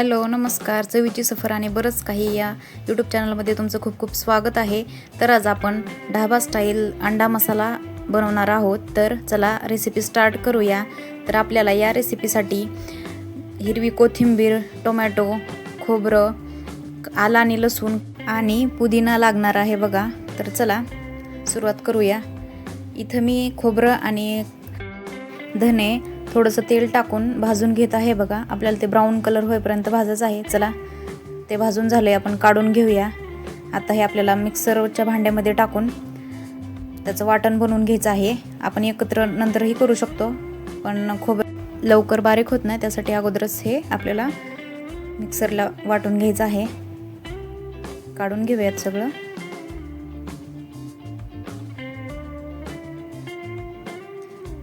Hello नमस्कार. चवीची सफर आणि बरंच काही या यूट्यूब चॅनलमध्ये तुमचं खूप खूप स्वागत आहे. तर आज आपण ढाबा स्टाईल अंडा मसाला बनवणार आहोत. तर चला रेसिपी स्टार्ट करूया. तर आपल्याला या रेसिपीसाठी हिरवी कोथिंबीर टोमॅटो खोबरं आला आणि लसूण आणि पुदिना लागणार आहे बघा. तर चला सुरुवात करूया. इथं मी खोबरं आणि धने थोडंसं तेल टाकून भाजून घेत आहे बघा. आपल्याला ते ब्राऊन कलर होईपर्यंत भाजायचं आहे. चला ते भाजून झाले आपण काढून घेऊया. आता हे आपल्याला मिक्सरच्या भांड्यामध्ये टाकून त्याचं वाटण बनवून घ्यायचं आहे. आपण एकत्र नंतरही करू शकतो पण खूप लवकर बारीक होत नाही. त्यासाठी अगोदरच हे आपल्याला मिक्सरला वाटून घ्यायचं आहे. काढून घेऊयात सगळं.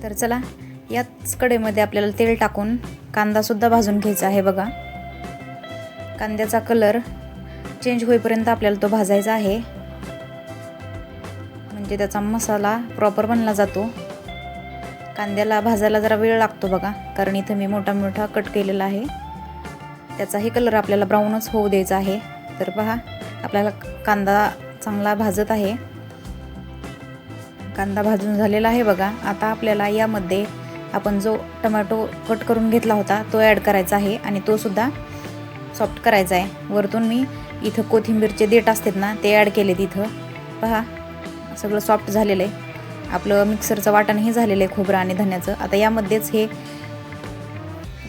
तर चला याच कडेमध्ये आपल्याला तेल टाकून कांदासुद्धा भाजून घ्यायचा आहे बघा. कांद्याचा कलर चेंज होईपर्यंत आपल्याला तो भाजायचा आहे. म्हणजे त्याचा मसाला प्रॉपर बनला जातो. कांद्याला भाजायला जरा वेळ लागतो बघा कारण इथं मी मोठा मोठा कट केलेला आहे. त्याचाही कलर आपल्याला ब्राऊनच होऊ द्यायचा आहे. तर पहा आपल्याला कांदा चांगला भाजत आहे. कांदा भाजून झालेला आहे बघा. आता आपल्याला यामध्ये आपण जो टमॅटो कट करून घेतला होता तो ॲड करायचा आहे आणि तो सुद्धा सॉफ्ट करायचा आहे. वरतून मी इथं कोथिंबीरचे देठ असतात ना ते ॲड केले तिथं पहा सगळं सॉफ्ट झालेलं आहे. आपलं मिक्सरचं वाटणही झालेलं आहे खोबरं आणि धन्याचं. आता यामध्येच हे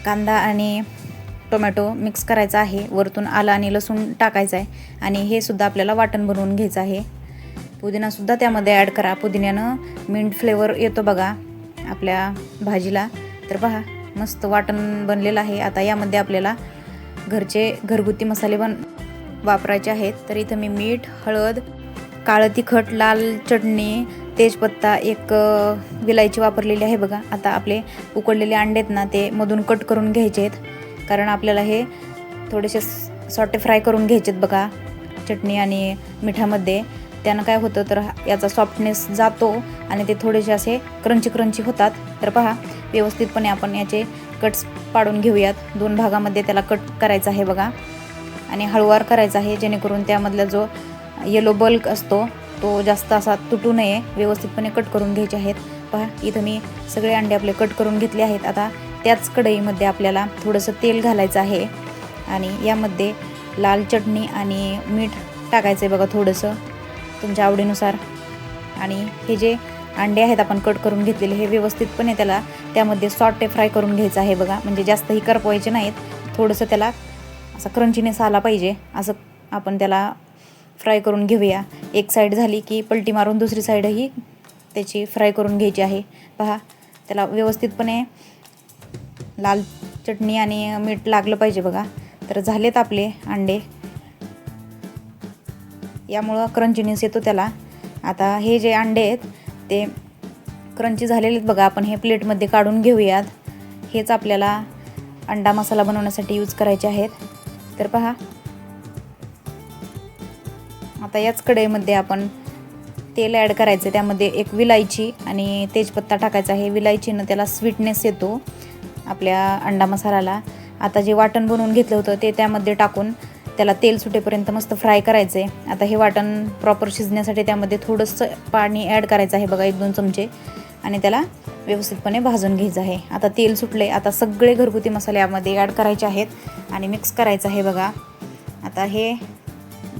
कांदा आणि टोमॅटो मिक्स करायचा आहे. वरतून आलं आणि लसूण टाकायचं आहे. आणि हे सुद्धा आपल्याला वाटण बनवून घ्यायचं आहे. पुदिनासुद्धा त्यामध्ये ॲड करा. पुदिन्यानं मिंट फ्लेवर येतो बघा. आपल्या भाजीला. तर पहा मस्त वाटण बनलेलं आहे. आता यामध्ये आपल्याला घरचे घरगुती मसाले बन वापरायचे आहेत. तर इथं मी मीठ हळद काळं तिखट लाल चटणी तेजपत्ता एक विलायची वापरलेली आहे बघा. आता आपले उकडलेले अंडे आहेत ना ते मधून कट करून घ्यायचे आहेत. कारण आपल्याला हे थोडेसे सॉटे फ्राय करून घ्यायचे आहेत बघा चटणी आणि मिठामध्ये. त्यानं काय होतं तर याचा सॉफ्टनेस जातो आणि ते थोडेसे असे क्रंची क्रंची होतात. तर पहा व्यवस्थितपणे आपण याचे कट्स पाडून घेऊयात. दोन भागामध्ये त्याला कट करायचा आहे बघा. आणि हळुवार करायचा आहे जेणेकरून त्यामधला जो येलो बल्क असतो तो जास्त असा तुटू नये. व्यवस्थितपणे कट करून घ्यायचे आहेत. पहा इथं मी सगळे अंडे आपले कट करून घेतले आहेत. आता त्याच कढईमध्ये आपल्याला थोडंसं तेल घालायचं आहे. आणि यामध्ये लाल चटणी आणि मीठ टाकायचं आहे बघा थोडंसं. तुमच्या आवडीनुसार. आणि हे जे अंडे आहेत आपण कट करून घेतलेले हे व्यवस्थितपणे त्याला. त्यामध्ये सॉटे फ्राय करून घ्यायचं आहे बघा. म्हणजे जास्तही करपवायचे नाहीत. थोडंसं त्याला असा क्रंचीनेस आला पाहिजे. असं आपण त्याला फ्राय करून घेऊया. एक साईड झाली की पलटी मारून दुसरी साईडही त्याची फ्राय करून घ्यायची आहे. पहा त्याला व्यवस्थितपणे लाल चटणी आणि मीठ लागलं पाहिजे बघा. तर झालेत आपले अंडे. यामुळं क्रंचीनेस येतो त्याला. आता हे जे अंडे आहेत ते क्रंची झालेले आहेत बघा आपण हे प्लेटमध्ये काढून घेऊयात. हेच आपल्याला अंडा मसाला बनवण्यासाठी यूज करायचे आहेत. तर पहा. आता याच कढईमध्ये आपण तेल ॲड करायचं त्यामध्ये एक विलायची आणि तेजपत्ता टाकायचा आहे. विलायचीनं त्याला स्वीटनेस येतो आपल्या अंडा मसाल्याला. आता जे वाटण बनवून घेतलं होतं ते त्यामध्ये टाकून त्याला तेल सुटेपर्यंत मस्त फ्राय करायचं आहे आता हे वाटण प्रॉपर शिजण्यासाठी त्यामध्ये थोडंसं पाणी ॲड करायचं आहे बघा एक दोन चमचे. आणि त्याला व्यवस्थितपणे भाजून घ्यायचं आहे. आता तेल सुटले आता सगळे घरगुती मसाले यामध्ये ॲड करायचे आहेत. आणि मिक्स करायचं आहे बघा. आता हे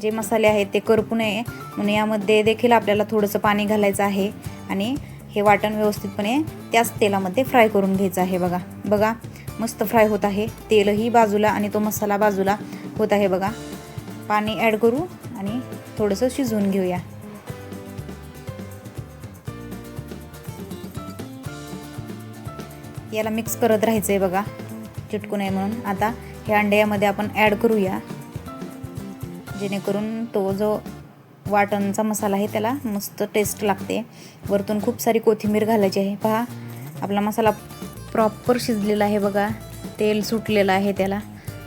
जे मसाले आहेत ते करपू नये. म्हणून यामध्ये देखील आपल्याला थोडंसं पाणी घालायचं आहे. आणि हे वाटण व्यवस्थितपणे त्याच तेलामध्ये फ्राय करून घ्यायचं आहे बघा. बघा मस्त फ्राय होत आहे. तेलही बाजूला आणि तो मसाला बाजूला. होत आहे बघा. पाणी ॲड करू आणि थोडंसं शिजवून घेऊया. याला मिक्स करत राहायचं आहे बघा. चिटकू नये म्हणून. आता हे अंडे यामध्ये आपण ॲड करूया. जेणेकरून तो जो वाटणचा मसाला आहे त्याला मस्त टेस्ट लागते. वरतून खूप सारी कोथिंबीर घालायची आहे. पहा आपला मसाला प्रॉपर शिजलेला आहे बघा. तेल सुटलेलं आहे त्याला.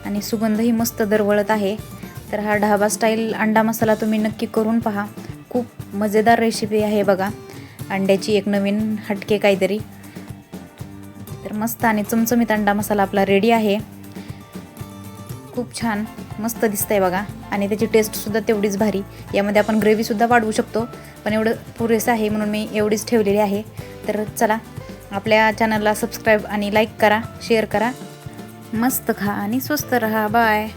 आणि सुगंधही मस्त दरवळत आहे. तर हा ढाबा स्टाईल अंडा मसाला तुम्ही नक्की करून पहा. खूप मजेदार रेसिपी आहे बघा. अंड्याची एक नवीन हटके काहीतरी. तर मस्त आणि चमचमीत अंडा मसाला आपला रेडी आहे. खूप छान मस्त दिसतंय बघा. आणि त्याची टेस्टसुद्धा तेवढीच भारी. यामध्ये आपण ग्रेव्हीसुद्धा वाढवू शकतो. पण एवढं पुरेसं आहे म्हणून मी एवढीच ठेवलेली आहे. तर चला आपल्या चॅनलला सबस्क्राईब आणि लाईक करा शेअर करा. मस्त खा आणि स्वस्त रहा. बाय